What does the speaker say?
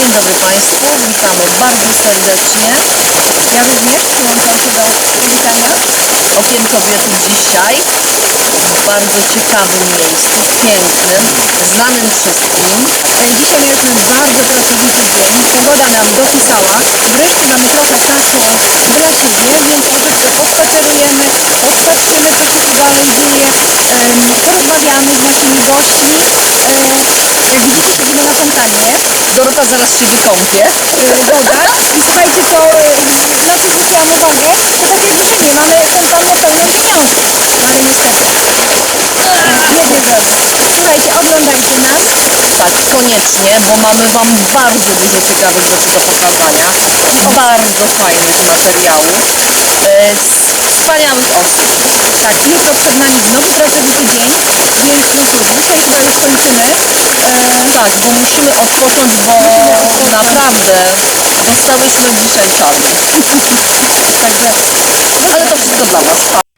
Dzień dobry Państwu, witamy bardzo serdecznie. Ja również przyłączam się do powitania. Okiem Kobiety dzisiaj w bardzo ciekawym miejscu, pięknym, znanym wszystkim. E, Dzisiaj mieliśmy bardzo pracowity dzień. Pogoda nam dopisała. Wreszcie mamy trochę czasu dla siebie, więc troszeczkę pospacerujemy, podpatrzymy, co się tu dalej dzieje, porozmawiamy z naszymi gośćmi. E, Jak widzicie, siedzimy na fontannie. Dorota zaraz się wykąpie. woda. I słuchajcie, to e, na co zwróciłam uwagę, to tak jakby wszędzie mamy fontannę pełną pieniążków. No ale niestety, e, biedny woda. Słuchajcie, oglądajcie nas. Tak, koniecznie, bo mamy Wam bardzo dużo ciekawych rzeczy do pokazania. Bardzo fajnych materiałów. E, wspaniałych osób. Tak, jutro przed nami znowu pracowity dzień, więc no cóż, dzisiaj chyba już kończymy. E, Tak, bo musimy odpocząć, bo naprawdę dostałyśmy dzisiaj czarny. także Ale to wszystko dla. Pa.